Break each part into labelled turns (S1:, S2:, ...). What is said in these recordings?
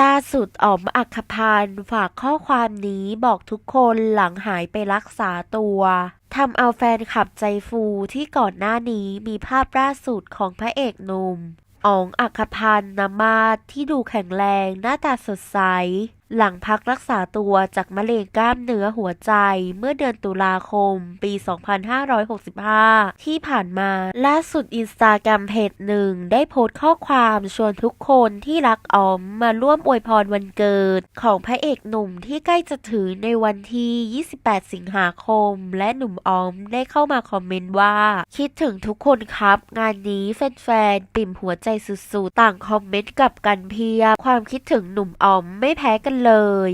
S1: ล่าสุดอ๋อมอัคพันธ์ฝากข้อความนี้บอกทุกคนหลังหายไปรักษาตัวทำเอาแฟนคลับใจฟูที่ก่อนหน้านี้มีภาพล่าสุดของพระเอกหนุ่มอ๋องอัคพันธ์นามาที่ดูแข็งแรงหน้าตาสดใส หลังพักรักษาตัวจากมะเร็งกล้ามเนื้อหัวใจเมื่อเดือนตุลาคม ปี 2565 ที่ผ่านมา ล่าสุดอินสตาแกรมเพจหนึ่งได้โพสต์ข้อความชวนทุกคนที่รักออมมาร่วมอวยพรวันเกิด ของพระเอกหนุ่มที่ใกล้จะถึงในวันที่ 28 สิงหาคม และหนุ่มออมได้เข้ามาคอมเมนต์ว่า คิดถึงทุกคนครับ งานนี้แฟนๆปิ่มหัวใจสุดๆ ต่างคอมเมนต์กับกันเพียบความคิดถึงหนุ่มออมไม่แพ้กันเลย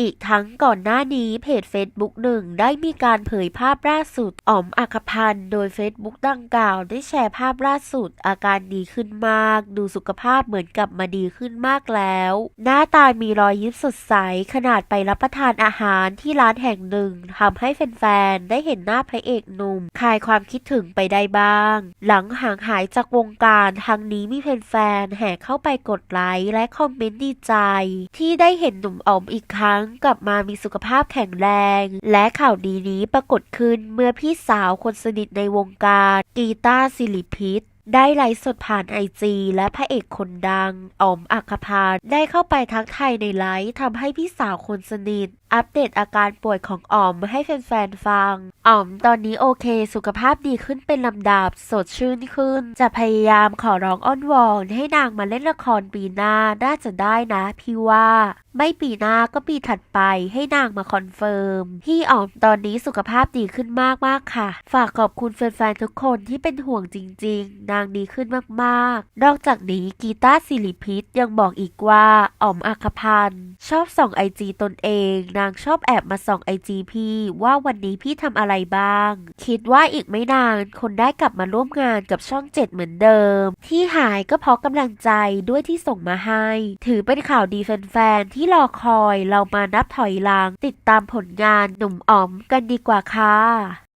S1: อีกทั้งก่อนหน้านี้เพจ Facebook หนึ่งได้มีการเผยภาพล่าสุดอ๋อมอัคพันธ์โดย Facebook ดังกล่าว ได้แชร์ภาพล่าสุด อาการดีขึ้นมาก ดูสุขภาพเหมือนกลับมาดีขึ้นมากแล้ว หน้าตามีรอยยิ้มสดใสขนาดไปรับประทานอาหารที่ร้านแห่งหนึ่งทำให้แฟนๆได้เห็นหน้าพระเอกหนุ่มคลายความคิดถึงไปได้บ้าง หลังห่างหายจากวงการทางนี้มีแฟนๆแห่เข้าไปกดไลค์และคอมเมนต์ดีใจ ที่ได้เห็นหนุ่มอ๋อมอีกครั้งกลับมามีสุขภาพแข็งแรง และข่าวดีนี้ปรากฏขึ้นเมื่อพี่สาวคนสนิทในวงการกีตาร์สิริพิษได้ไลฟ์สดผ่านไอจีและพระเอกคนดังอ๋อมอัคคพานได้เข้าไปทักทายในไลฟ์ทำให้พี่สาวคนสนิท อัปเดตอาการป่วยของอ๋อมให้แฟนๆฟัง อ๋อมตอนนี้โอเค สุขภาพดีขึ้นเป็นลำดับ สดชื่นขึ้น จะพยายามขอร้องอ้อนวอน ให้นางมาเล่นละครปีหน้า น่าจะได้นะพี่ว่า ไม่ปีหน้าก็ปีถัดไปให้นางมาคอนเฟิร์ม พี่อ๋อมตอนนี้สุขภาพดีขึ้นมากมากๆค่ะ ฝากขอบคุณแฟนๆทุกคนที่เป็นห่วงจริง ๆ นางดีขึ้นมากๆ นอกจากนี้กีตาร์สิริพิษยังบอกอีกว่าอ๋อมอัคพันธ์ชอบส่องไอจีตนเองนะางชอบแอบมาส่องไอจีพี่ว่าวันนี้พี่ทำอะไรบ้าง คิดว่าอีกไม่นานคนได้กลับมาร่วมงานกับช่องเจ็ดเหมือนเดิม ที่หายก็เพราะกำลังใจด้วยที่ส่งมาให้ ถือเป็นข่าวดีแฟนๆที่รอคอยเรามานับถอยหลังติดตามผลงานหนุ่มอ๋อมกันดีกว่าค่ะ